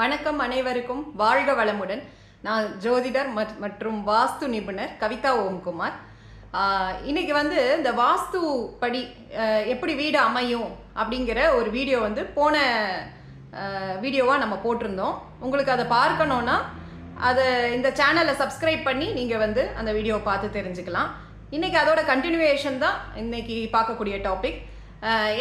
வணக்கம் அனைவருக்கும் வாழ்க வளமுடன். நான் ஜோதிடர் மற்றும் வாஸ்து நிபுணர் கவிதா ஓம்குமார். இன்னைக்கு வந்து இந்த வாஸ்து படி எப்படி வீடு அமையும் அப்படிங்கிற ஒரு வீடியோ வந்து போன வீடியோவாக நம்ம போட்டிருந்தோம். உங்களுக்கு அதை பார்க்கணுன்னா அதை இந்த சேனலை சப்ஸ்கிரைப் பண்ணி நீங்கள் வந்து அந்த வீடியோவை பார்த்து தெரிஞ்சுக்கலாம். இன்றைக்கி அதோட கண்டினியூவேஷன் தான் இன்னைக்கு பார்க்கக்கூடிய டாபிக்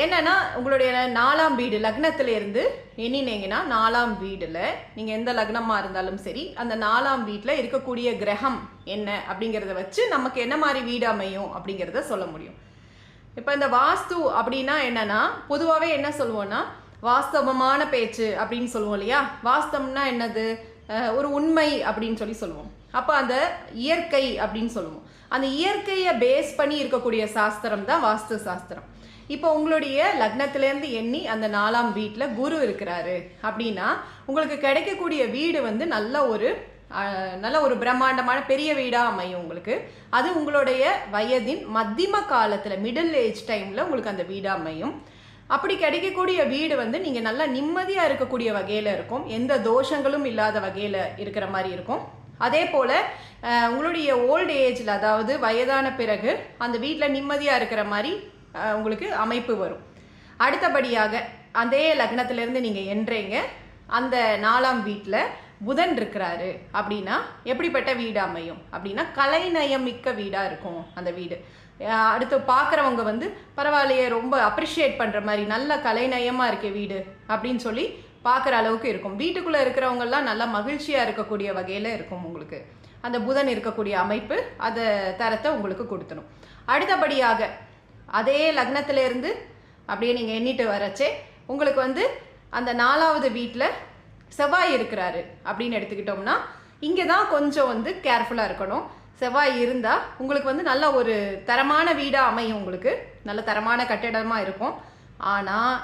என்னன்னா உங்களுடைய நாலாம் வீடு லக்னத்துல இருந்து எண்ணினீங்கன்னா நாலாம் வீடுல நீங்க எந்த லக்னமா இருந்தாலும் சரி அந்த நாலாம் வீட்டில் இருக்கக்கூடிய கிரகம் என்ன அப்படிங்கிறத வச்சு நமக்கு என்ன மாதிரி வீடு அமையும் அப்படிங்கிறத சொல்ல முடியும். இப்போ இந்த வாஸ்து அப்படின்னா என்னன்னா பொதுவாகவே என்ன சொல்லுவோம்னா வாஸ்தவமான பேச்சு அப்படின்னு சொல்லுவோம் இல்லையா? வாஸ்தவம்னா என்னது? ஒரு உண்மை அப்படின்னு சொல்லி சொல்லுவோம். அப்போ அந்த இயற்கை அப்படின்னு சொல்லுவோம். அந்த இயற்கையை பேஸ் பண்ணி இருக்கக்கூடிய சாஸ்திரம் தான் வாஸ்து சாஸ்திரம். இப்போ உங்களுடைய லக்னத்திலேருந்து எண்ணி அந்த நாலாம் வீட்டில் குரு இருக்கிறாரு. அப்படின்னா உங்களுக்கு கிடைக்கக்கூடிய வீடு வந்து நல்ல ஒரு நல்ல ஒரு பிரம்மாண்டமான பெரிய வீடாக அமையும் உங்களுக்கு. அது உங்களுடைய வயதின் மத்தியம காலத்தில் மிடில் ஏஜ் டைமில் உங்களுக்கு அந்த வீடாக அமையும். அப்படி கிடைக்கக்கூடிய வீடு வந்து நீங்கள் நல்லா நிம்மதியாக இருக்கக்கூடிய வகையில் இருக்கும். எந்த தோஷங்களும் இல்லாத வகையில் இருக்கிற மாதிரி இருக்கும். அதே போல் உங்களுடைய ஓல்டு ஏஜில் அதாவது வயதான பிறகு அந்த வீட்டில் நிம்மதியாக இருக்கிற மாதிரி உங்களுக்கு அமைப்பு வரும். அடுத்தபடியாக அதே லக்னத்திலேருந்து நீங்கள் என்றீங்க. அந்த நாலாம் வீட்டில் புதன் இருக்கிறாரு அப்படின்னா எப்படிப்பட்ட வீடு அமையும்? அப்படின்னா கலைநயம் மிக்க வீடாக இருக்கும் அந்த வீடு. அடுத்து பார்க்குறவங்க வந்து பரவாயில்லையே ரொம்ப அப்ரிஷியேட் பண்ணுற மாதிரி நல்ல கலைநயமாக இருக்கே வீடு அப்படின்னு சொல்லி பார்க்குற அளவுக்கு இருக்கும். வீட்டுக்குள்ளே இருக்கிறவங்கெல்லாம் நல்லா மகிழ்ச்சியாக இருக்கக்கூடிய வகையில் இருக்கும் உங்களுக்கு. அந்த புதன் இருக்கக்கூடிய அமைப்பு அதை தரத்தை உங்களுக்கு கொடுத்துடும் அடுத்தபடியாக அதே லக்னத்திலேருந்து அப்படியே நீங்கள் எண்ணிட்டு வரச்சே உங்களுக்கு வந்து அந்த நாலாவது வீட்டில் செவ்வாய் இருக்கிறாரு அப்படின்னு எடுத்துக்கிட்டோம்னா இங்கே தான் கொஞ்சம் வந்து கேர்ஃபுல்லாக இருக்கணும். செவ்வாய் இருந்தால் உங்களுக்கு வந்து நல்ல ஒரு தரமான வீடாக அமையும் உங்களுக்கு. நல்ல தரமான கட்டிடமாக இருக்கும். ஆனால்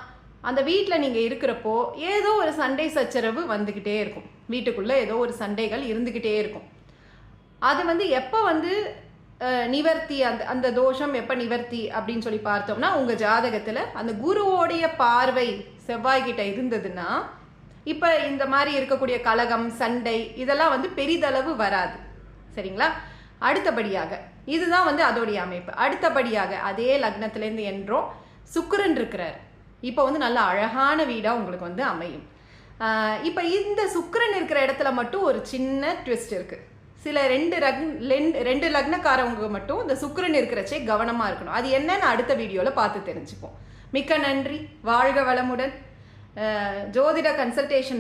அந்த வீட்டில் நீங்கள் இருக்கிறப்போ ஏதோ ஒரு சண்டை சச்சரவு வந்துக்கிட்டே இருக்கும். வீட்டுக்குள்ளே ஏதோ ஒரு சண்டைகள் இருந்துக்கிட்டே இருக்கும். அது வந்து எப்போ வந்து நிவர்த்தி அந்த அந்த தோஷம் எப்போ நிவர்த்தி அப்படின்னு சொல்லி பார்த்தோம்னா உங்கள் ஜாதகத்தில் அந்த குருவோடைய பார்வை செவ்வாய்கிட்ட இருந்ததுன்னா இப்போ இந்த மாதிரி இருக்கக்கூடிய கலகம் சண்டை இதெல்லாம் வந்து பெரிதளவு வராது. சரிங்களா? அடுத்தபடியாக இதுதான் வந்து அதோடைய அமைப்பு. அடுத்தபடியாக அதே லக்னத்துலேருந்து என்றோம் சுக்கரன் இருக்கிறார். இப்போ வந்து நல்ல அழகான வீடாக உங்களுக்கு வந்து அமையும். இப்போ இந்த சுக்கரன் இருக்கிற இடத்துல மட்டும் ஒரு சின்ன ட்விஸ்ட் இருக்குது சில ரெண்டு ரக் ரெண்டு லக்னக்காரவங்க மட்டும் இந்த சுக்கிரன் இருக்கிறச்சே கவனமாக இருக்கணும். அது என்னன்னு அடுத்த வீடியோவில் பார்த்து தெரிஞ்சுப்போம். மிக்க நன்றி. வாழ்க வளமுடன். ஜோதிட கன்சல்டேஷன்